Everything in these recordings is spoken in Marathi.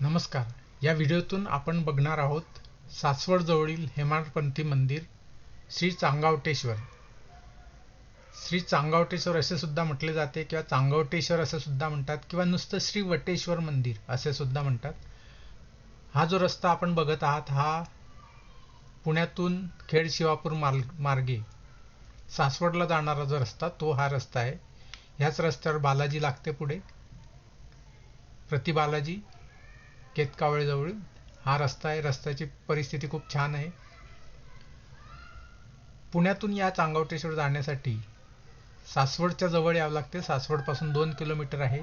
नमस्कार. या व्हिडिओतून आपण बघणार आहोत सासवड जवळील हेमाडपंथी मंदिर श्री चांगावटेश्वर. श्री चांगावटेश्वर असे सुद्धा म्हटले जाते किंवा चांगावटेश्वर असे सुद्धा म्हणतात किंवा नुसतं श्री वटेश्वर मंदिर असे सुद्धा म्हणतात. हा जो रस्ता आपण बघत आहात हा पुण्यातून खेड शिवापूर मार्ग मार्गे सासवडला जाणारा जो रस्ता तो हा रस्ता आहे. ह्याच रस्त्यावर बालाजी लागते पुढे. प्रति बालाजी केतकावळेजवळ हा रस्ता आहे. रस्त्याची परिस्थिती खूप छान आहे. पुण्यातून या चांगवटेश्वर जाण्यासाठी सासवडच्या जवळ यावं लागते. सासवडपासून दोन किलोमीटर आहे.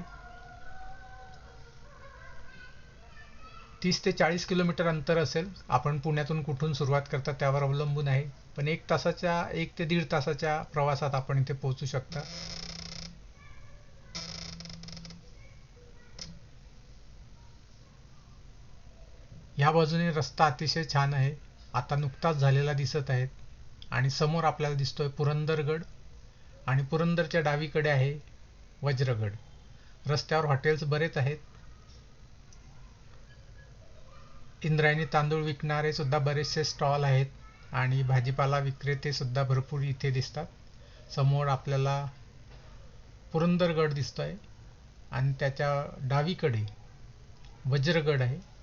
तीस ते चाळीस किलोमीटर अंतर असेल. आपण पुण्यातून कुठून सुरुवात करता त्यावर अवलंबून आहे. पण एक तासाच्या एक ते दीड तासाच्या प्रवासात आपण इथे पोहोचू शकता. या बाजूने रस्ता अतिशय छान आहे. आता नुकताच झालेला दिसत आहेत आणि समोर आपल्याला दिसतोय पुरंदरगड आणि पुरंदरच्या डावीकडे आहे वज्रगड. रस्त्यावर हॉटेल्स बरेच आहेत. इंद्रायणी तांदूळ विकणारे सुद्धा बरेचसे स्टॉल आहेत आणि भाजीपाला विक्रेते सुद्धा भरपूर इथे दिसतात. समोर आपल्याला पुरंदरगड दिसतोय आणि त्याच्या डावीकडे वज्रगड आहे.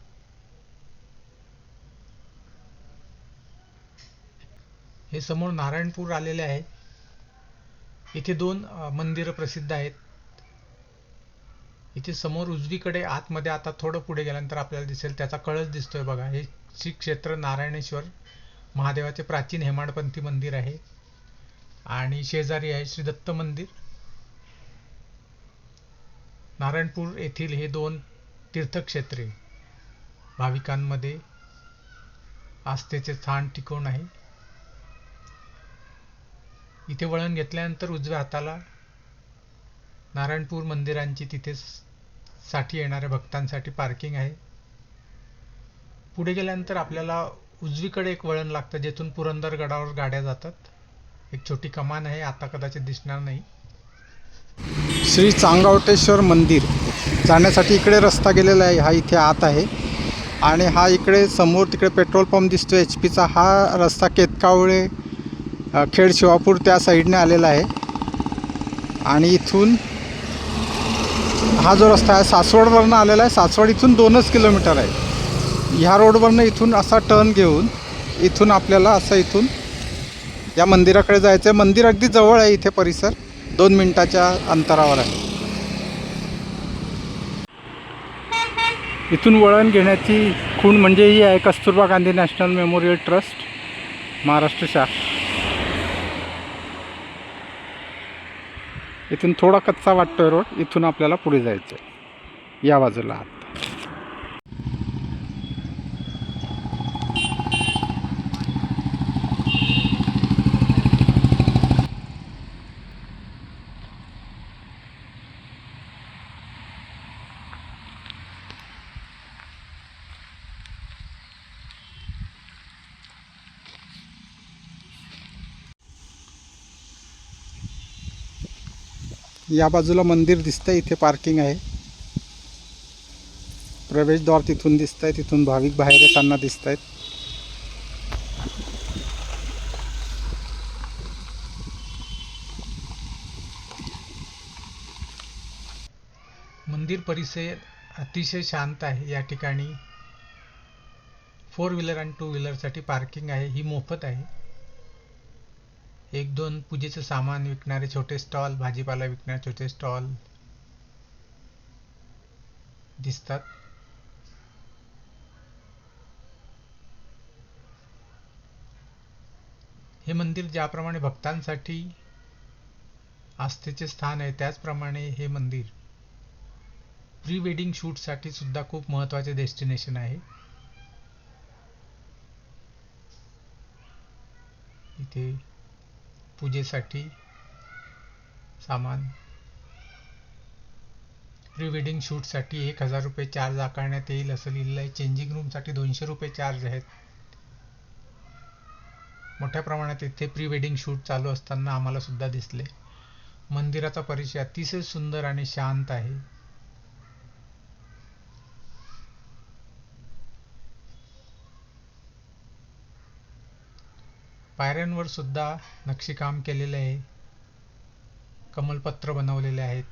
हे समोर नारायणपूर आलेले आहे. इथे दोन मंदिरं प्रसिद्ध आहेत. इथे समोर उजवीकडे आतमध्ये आता थोडं पुढे गेल्यानंतर आपल्याला दिसेल त्याचा कळस दिसतोय बघा. हे श्री क्षेत्र नारायणेश्वर महादेवाचे प्राचीन हेमाडपंथी मंदिर आहे. आणि शेजारी आहे श्री दत्त मंदिर. नारायणपूर येथील हे दोन तीर्थक्षेत्रे भाविकांमध्ये आस्थेचे स्थान टिकवून आहे. इथे वळण घेतल्यानंतर उजव्या हाताला नारायणपूर मंदिरांची तिथे साठी येणाऱ्या भक्तांसाठी पार्किंग आहे. पुढे गेल्यानंतर आपल्याला उजवीकडे एक वळण लागतं जेथून पुरंदर गडावर गाड्या जातात. एक छोटी कमान आहे आता कदाचित दिसणार नाही. श्री चांगावटेश्वर मंदिर जाण्यासाठी इकडे रस्ता गेलेला आहे हा इथे आत आहे. आणि हा इकडे समोर तिकडे पेट्रोल पंप दिसतो एच पीचा हा रस्ता केतकावळे खेड शिवापूर त्या साईडने आलेला आहे. आणि इथून हा जो रस्ता आहे सासवडवरनं आलेला आहे. सासवड इथून दोनच किलोमीटर आहे. ह्या रोडवरनं इथून असा टर्न घेऊन इथून आपल्याला असं इथून या मंदिराकडे जायचं आहे. मंदिर अगदी जवळ आहे इथे परिसर. दोन मिनटाच्या अंतरावर आहे. इथून वळण घेण्याची खूण म्हणजे ही आहे Kasturba Gandhi national memorial trust Maharashtra शाखा इथून थोडा कच्चा वाटतोय रोड इथून आपल्याला पुढे जायचं आहे या बाजूला. या बाजूला मंदिर दिसतंय इथे पार्किंग आहे. प्रवेशद्वार तिथून दिसत आहे तिथून भाविक बाहेर येताना दिसत आहेत मंदिर परिसर अतिशय शांत आहे. या ठिकाणी फोर व्हीलर आणि टू व्हीलरसाठी पार्किंग आहे. ही मोफत आहे. एक दोन पूजेचं सामान विकणारे छोटे स्टॉल भाजीपाला विकणारे छोटे स्टॉल दिसतात. हे मंदिर ज्याप्रमाणे भक्तांसाठी आस्थेचे स्थान आहे त्याचप्रमाणे हे मंदिर प्री वेडिंग शूटसाठी सुद्धा खूप महत्त्वाचे डेस्टिनेशन आहे. इथे पूजेसाठी सामान. प्री वेडिंग शूटसाठी एक हजार रुपये चार्ज आकारण्यात येईल असं लिहिलं आहे. चेंजिंग रूमसाठी दोनशे रुपये चार्ज आहेत. मोठ्या प्रमाणात इथे प्री वेडिंग शूट चालू असताना आम्हाला सुद्धा दिसले. मंदिराचा परिचय अतिशय सुंदर आणि शांत आहे. पायऱ्यांवर सुद्धा नक्षीकाम केलेले आहे. कमलपत्र बनवलेले आहेत.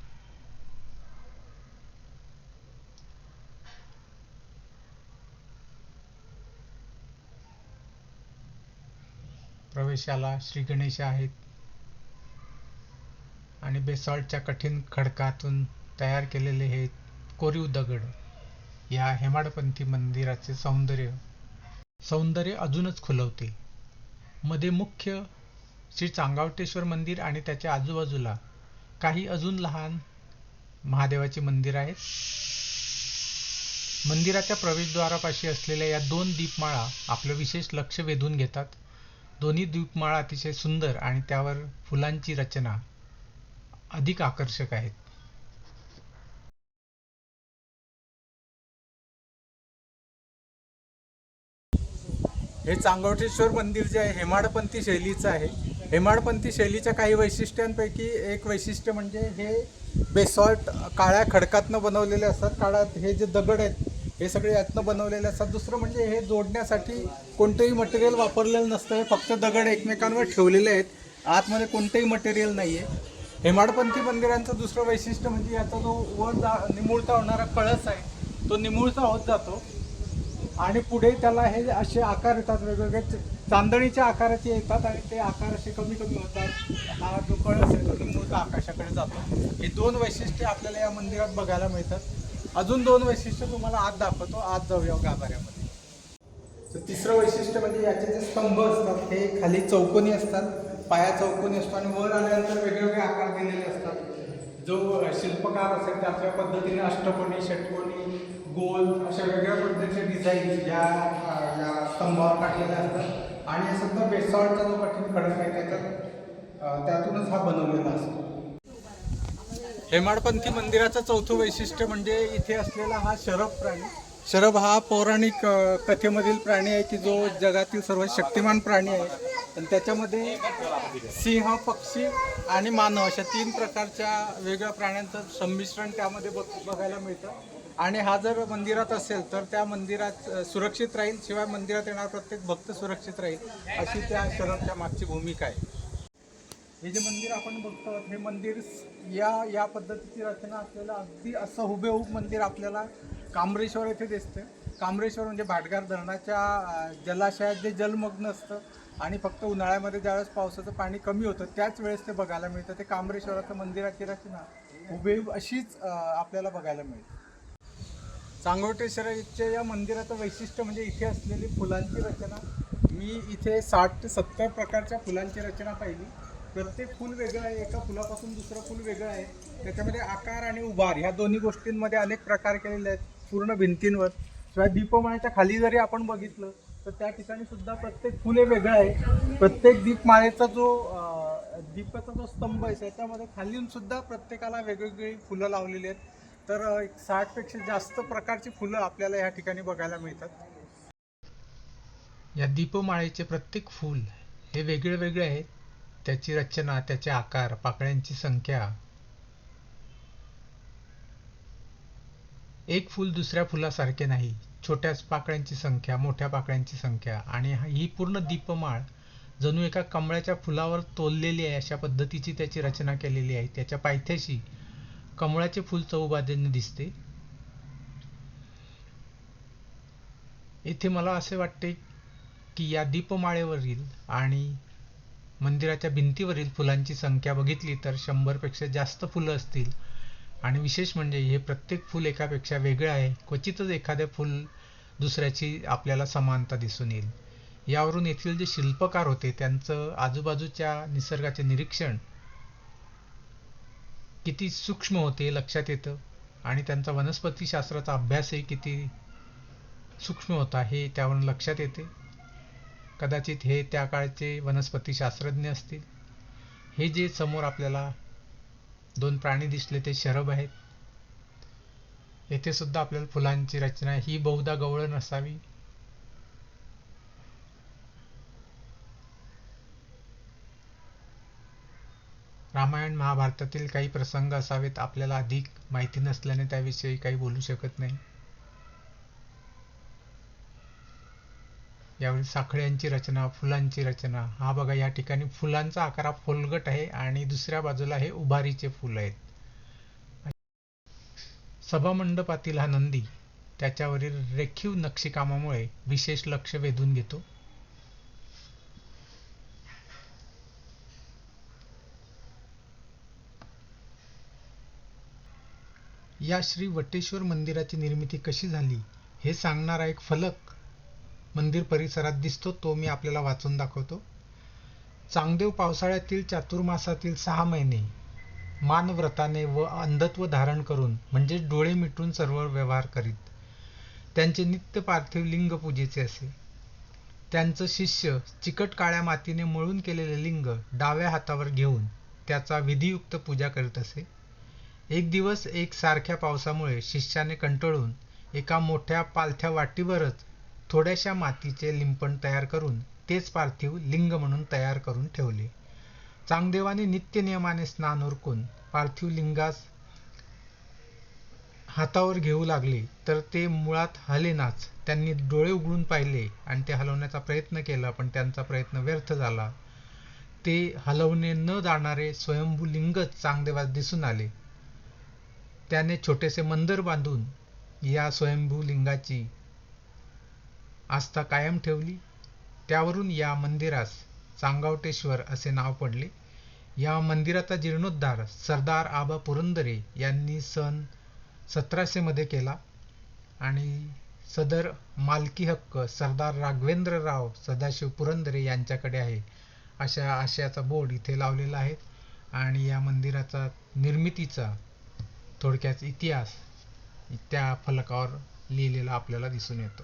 प्रवेशाला श्री गणेश आहेत. आणि बेसॉल्टच्या कठीण खडकातून तयार केलेले हे कोरीव दगड या हेमाडपंथी मंदिराचे सौंदर्य. सौंदर्य अजूनच खुलवते मध्ये मुख्य श्री चांगावटेश्वर मंदिर आणि त्याच्या आजूबाजूला काही अजून लहान महादेवाची मंदिर आहेत. मंदिराच्या प्रवेशद्वारापाशी असलेल्या या दोन दीपमाळा आपलं विशेष लक्ष वेधून घेतात. दोन्ही दीपमाळा अतिशय सुंदर आणि त्यावर फुलांची रचना अधिक आकर्षक आहेत. हे चांगवटेश्वर मंदिर जे आहे हेमाडपंथी शैलीचं आहे. हेमाडपंथी शैलीच्या काही वैशिष्ट्यांपैकी एक वैशिष्ट्य म्हणजे हे बेसॉल्ट काळ्या खडकातनं बनवलेले असतात. काळात हे जे दगड आहेत हे सगळे यातनं बनवलेले असतात. दुसरं म्हणजे हे जोडण्यासाठी कोणतंही मटेरियल वापरलेलं नसतं. हे फक्त दगड एकमेकांवर ठेवलेले आहेत. आतमध्ये कोणतंही मटेरियल नाही आहे हेमाडपंथी मंदिरांचं दुसरं वैशिष्ट्य म्हणजे याचा जो वर जा निमुळता होणारा कळस आहे तो निमुळता होत जातो. आणि पुढे त्याला हे असे आकार येतात वेगवेगळे चांदणीच्या आकाराचे येतात आणि ते आकार असे कमी कमी होतात. हा जो कळ असेल तो निमुळता आकाशाकडे जातो. हे दोन वैशिष्ट्ये आपल्याला या मंदिरात बघायला मिळतात. अजून दोन वैशिष्ट्य तुम्हाला आत दाखवतो. आत जाऊया गाभाऱ्यामध्ये. तर तिसरं वैशिष्ट्य म्हणजे याचे जे स्तंभ असतात हे खाली चौकोनी असतात पाया चौकोनी असतो आणि वर आल्यानंतर वेगवेगळे आकार दिलेले असतात. जो शिल्पकार असेल त्याच्या पद्धतीने अष्टकोनी षटकोनी गोल अशा वेगळ्या पद्धतीच्या डिझाईन या या स्तंभावर काढलेल्या असतात. आणि हा सध्या बेसॉल्टचा जो कठीण खडक आहे त्याच्यात त्यातूनच हा बनवलेला असतो. हेमाडपंथी मंदिराचं चौथं वैशिष्ट्य म्हणजे इथे असलेला हा शरभ प्राणी. शरभ हा पौराणिक कथेमधील प्राणी आहे की जो जगातील सर्वात शक्तिमान प्राणी आहे. आणि त्याच्यामध्ये सिंह पक्षी आणि मानव अशा तीन प्रकारच्या वेगळ्या प्राण्यांचं संमिश्रण त्यामध्ये बघ बघायला मिळतं. आणि हा जर मंदिरात असेल तर त्या मंदिरात सुरक्षित राहील शिवाय मंदिरात येणार प्रत्येक भक्त सुरक्षित राहील अशी त्या शहराच्या मागची भूमिका आहे. हे जे मंदिर आपण बघतो हे मंदिर या या पद्धतीची रचना आपल्याला अगदी असं हुबेहूब मंदिर आपल्याला कांबरेश्वर येथे दिसतं कांबरेश्वर म्हणजे भाटगार धरणाच्या जलाशयात जे जलमग्न असतं आणि फक्त उन्हाळ्यामध्ये ज्यावेळेस पावसाचं पाणी कमी होतं त्याच वेळेस ते बघायला मिळतं. ते कांबरेश्वराचं मंदिराची रचना हुबेहूब अशीच आपल्याला बघायला मिळते. चांगवटेश्वराच्या या मंदिराचं वैशिष्ट्य म्हणजे इथे असलेली फुलांची रचना. मी इथे साठ ते सत्तर प्रकारच्या फुलांची रचना पाहिली. प्रत्येक फूल वेगळं आहे एका फुलापासून दुसरं फूल वेगळं आहे. त्याच्यामध्ये आकार आणि उभार ह्या दोन्ही गोष्टींमध्ये अनेक प्रकार केलेले आहेत पूर्ण भिंतींवर. शिवाय दीपमाळ्याच्या खाली जरी आपण बघितलं तर त्या ठिकाणी सुद्धा प्रत्येक फुले वेगळं आहे. प्रत्येक दीपमाळेचा जो दीपाचा जो स्तंभ आहे त्याच्यामध्ये खालीून सुद्धा प्रत्येकाला वेगवेगळी फुलं लावलेली आहेत. तर एक साठपेक्षा जास्त प्रकारची फुलं आपल्याला या ठिकाणी बघायला मिळतात. या दीपमाळेचे प्रत्येक फूल हे वेगळे वेगळे आहेत. त्याची रचना त्याचे आकार पाकळ्यांची संख्या. एक फूल दुसऱ्या फुलासारखे नाही. छोट्या पाकळ्यांची संख्या मोठ्या पाकळ्यांची संख्या. आणि ही पूर्ण दीपमाळ जणू एका कमळाच्या फुलावर तोललेली आहे. अशा पद्धतीची त्याची रचना केलेली आहे. त्याच्या पायथ्याशी कमळाचे फूल चौबाजूने दिसते. येथे मला असे वाटते की या दीपमाळेवरील आणि मंदिराच्या भिंतीवरील फुलांची संख्या बघितली तर शंभरपेक्षा जास्त फुलं असतील. आणि विशेष म्हणजे हे प्रत्येक फूल एकापेक्षा वेगळं आहे. क्वचितच एखादे फूल दुसऱ्याची आपल्याला समानता दिसून येईल. यावरून येथील जे शिल्पकार होते त्यांचं आजूबाजूच्या निसर्गाचे निरीक्षण किती सूक्ष्म होते लक्षात येतं. आणि त्यांचा वनस्पतीशास्त्राचा अभ्यासही किती सूक्ष्म होता हे त्यावरून लक्षात येते. कदाचित हे त्या काळचे वनस्पतीशास्त्रज्ञ असतील. हे जे समोर आपल्याला दोन प्राणी दिसले ते शरभ आहेत. येथे सुद्धा आपल्याला फुलांची रचना ही बहुधा गवळण असावी. रामायण महाभारतातील काही प्रसंग असावेत आपल्याला अधिक माहिती नसल्याने त्याविषयी काही बोलू शकत नाही. यावेळी साखळ्यांची रचना फुलांची रचना हा बघा या ठिकाणी फुलांचा आकार हा फोलगट आहे आणि दुसऱ्या बाजूला हे उभारीचे फुल आहेत. सभामंडपातील हा नंदी त्याच्यावरील रेखीव नक्षीकामामुळे विशेष लक्ष वेधून घेतो. या श्री वटेश्वर मंदिराची निर्मिती कशी झाली हे सांगणारा एक फलक मंदिर परिसरात दिसतो तो मी आपल्याला वाचून दाखवतो. चांगदेव पावसाळ्यातील चातुर्मासातील सहा महिने मानव्रताने व अंधत्व धारण करून म्हणजे डोळे मिटून सर्व व्यवहार करीत. त्यांचे नित्य पार्थिव लिंग पूजेचे असे. त्यांचं शिष्य चिकट काळ्या मातीने मळून केलेले लिंग डाव्या हातावर घेऊन त्याचा विधियुक्त पूजा करीत असे. एक दिवस एक सारख्या पावसामुळे शिष्याने कंटाळून एका मोठ्या पालथ्या वाटीवरच थोड्याशा मातीचे लिंपण तयार करून तेच पार्थिव लिंग म्हणून तयार करून ठेवले. चांगदेवाने नित्य नियमाने स्नान उरकून पार्थिव लिंगास हातावर घेऊ लागले तर ते मुळात हलेनाच. त्यांनी डोळे उघडून पाहिले आणि ते हलवण्याचा प्रयत्न केला पण त्यांचा प्रयत्न व्यर्थ झाला. ते हलवणे न जाणारे स्वयंभू लिंगच चांगदेवास दिसून आले. त्याने छोटेसे मंदिर बांधून या स्वयंभू लिंगाची आस्था कायम ठेवली. त्यावरून या मंदिरास चांगावटेश्वर असे नाव पडले. या मंदिराचा जीर्णोद्धार सरदार आबा पुरंदरे यांनी सन सतराशे मध्ये केला आणि सदर मालकी हक्क सरदार राघवेंद्रराव सदाशिव पुरंदरे यांच्याकडे आहे अशा आशयाचा बोर्ड इथे लावलेला आहे. आणि या मंदिराचा निर्मितीचा थोडक्यात इतिहास त्या फलकावर लिहिलेला आपल्याला दिसून येतो.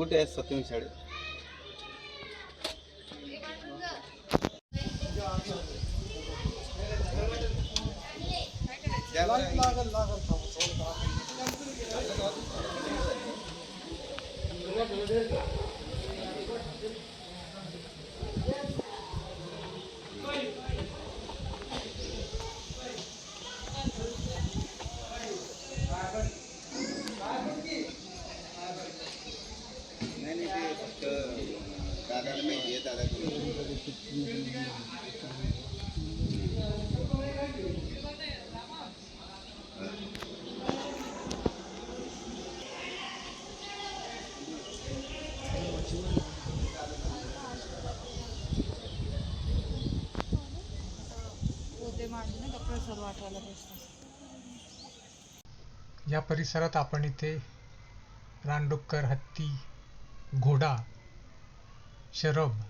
कुठे आहे सत्यम शाळेत दादाला माहिती आहे दादा या परिसरात आपण इथे रानडुक्कर हत्ती घोडा शरभ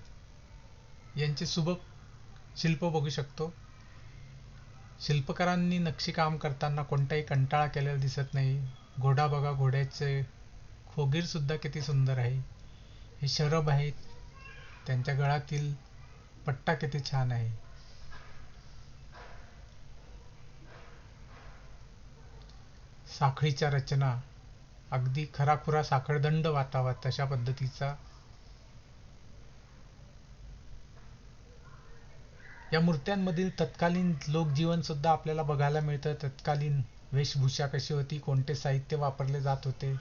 यांचे सुबक शिल्प बघू शकतो. शिल्पकारांनी नक्षीकाम करताना कोणताही कंटाळा केलेला दिसत नाही. घोडा बघा घोड्याचे खोगीर सुद्धा किती सुंदर आहे. हे शरभ आहेत. त्यांच्या गळातील पट्टा किती छान आहे. साखळीच्या रचना अगदी खराखुरा साखळदंड वाटावा तशा पद्धतीचा. या मूर्त्यांमधील तत्कालीन लोकजीवन सुद्धा आपल्याला बघायला मिळतं. तत्कालीन वेशभूषा कशी होती कोणते साहित्य वापरले जात होते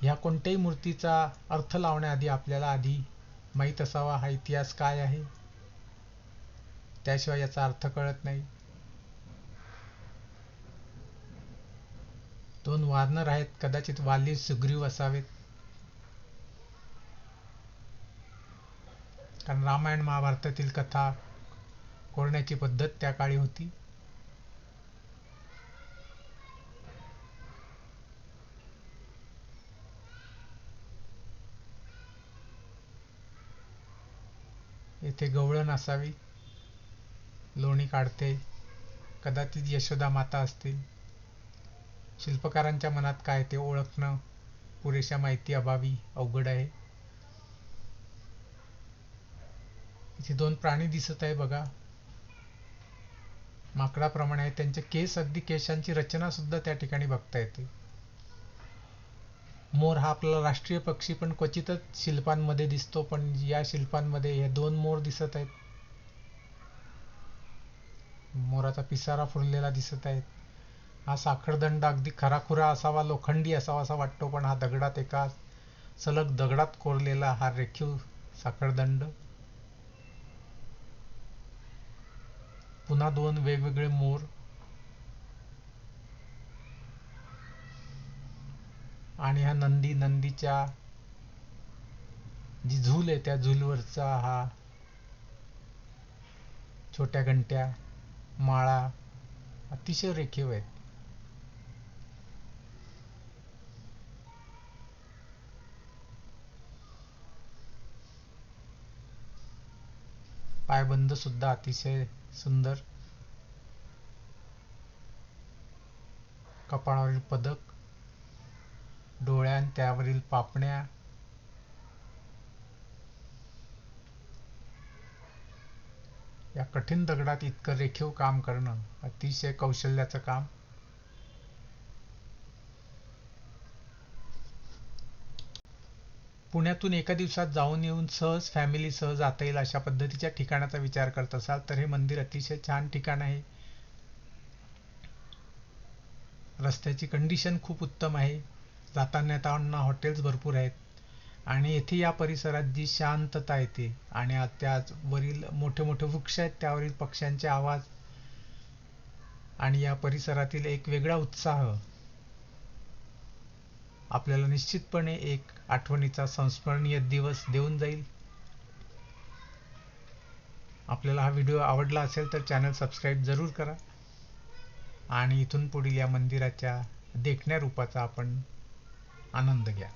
ह्या कोणत्याही मूर्तीचा अर्थ लावण्याआधी आपल्याला आधी माहीत असावा हा इतिहास काय आहे. त्याशिवाय याचा अर्थ कळत नाही. दोन वानर आहेत कदाचित वाली सुग्रीव असावेत. कारण रामायण महाभारतातील कथा कोरण्याची पद्धत त्या काळी होती. येथे गवळण असावी लोणी काढते कदाचित यशोदा माता असतील. शिल्पकारांच्या मनात काय ते ओळखणं पुरेशा माहिती अभावी अवघड आहे. इथे दोन प्राणी दिसत आहे बघा. माकडाप्रमाणे आहे त्यांचे केस अगदी केसांची रचना सुद्धा त्या ठिकाणी बघता येते. मोर हा आपला राष्ट्रीय पक्षी पण क्वचितच शिल्पांमध्ये दिसतो पण या शिल्पांमध्ये हे दोन मोर दिसत आहेत. मोराचा पिसारा फुललेला दिसत आहेत. हा साखरदंड अगदी खराखुरा असावा लोखंडी असावा असा वाटतो पण हा दगडात एका सलग दगडात कोरलेला हा रेखीव साखरदंड. पुन्हा दोन वेगवेगळे मोर. आणि हा नंदी नंदीच्या जी झूल आहे त्या झूलवरचा हा छोट्या घंट्या माळा अतिशय रेखीव आहेत पायबंद सुद्धा अतिशय सुंदर. कपाळावरील पदक डोळ्यान त्यावरील पापण्या या कठीण दगडात इतकं रेखीव काम करणं अतिशय कौशल्याचं काम. पुण्यातून एका दिवसात जाऊन येऊन सहज फॅमिलीसह जाता येईल अशा पद्धतीच्या ठिकाणाचा विचार करत असाल तर हे मंदिर अतिशय छान ठिकाण आहे. रस्त्याची कंडिशन खूप उत्तम आहे. जाताना येताना हॉटेल्स भरपूर आहेत. आणि येथे या परिसरात जी शांतता येते आणि त्यावरील मोठे मोठे वृक्ष आहेत त्यावरील पक्ष्यांचे आवाज आणि या परिसरातील एक वेगळा उत्साह आपल्याला निश्चितपणे एक आठवणीचा संस्मरणीय दिवस देऊन जाईल. आपल्याला हा व्हिडिओ आवडला असेल तर चॅनल सबस्क्राईब जरूर करा. आणि इथून पुढील या मंदिराच्या देखण्या रूपाचा आपण आनंद घ्या.